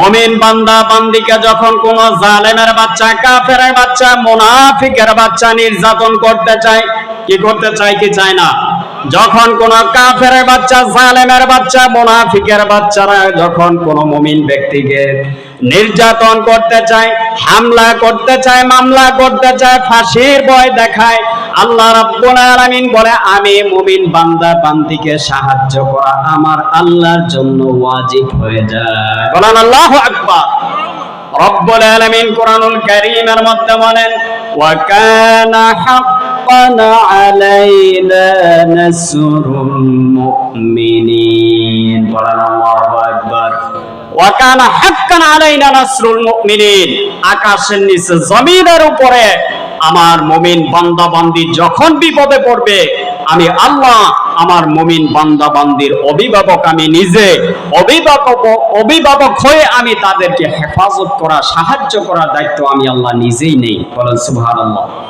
মমিন বান্দা বান্দিকে যখন কোন জালেমের বাচ্চা, কাফেরের বাচ্চা, মোনাফিকের বাচ্চা নির্যাতন করতে চায়, কি করতে চায় কি চায় না? যখন কোন কাফের বাচ্চা, জালেমের বাচ্চা, মোনাফিকের বাচ্চারা, যখন কোন মমিন ব্যক্তিকে নির্যাতন করতে চায়, হামলা করতে চায়, মামলা করতে চায়, ফাঁসির ভয় দেখায়। আল্লাহ রাব্বুল বলে, আমি মুমিন বান্দা, বান্দিকে সাহায্য করা আমার আল্লাহর জন্য ওয়াজিব হয়ে যায়। বলেন, আল্লাহু আকবার। রব্বুল আলামিন কোরআনুল কারীমের মধ্যে বলেন, ওয়া কানা হাক্কান আলাইনা নাসরুল মুমিনিন। বলেন, আল্লাহু আকবার। আকাশের নিচে জমিনের উপরে আমার মুমিন বান্দা বান্দি যখন বিপদে পড়বে, আমি আল্লাহ আমার মুমিন বান্দা বান্দির অভিভাবক আমি নিজে, অভিভাবক অভিভাবক হয়ে আমি তাদেরকে হেফাজত করা, সাহায্য করার দায়িত্ব আমি আল্লাহ নিজেই নেই। বলেন সুবহানাল্লাহ।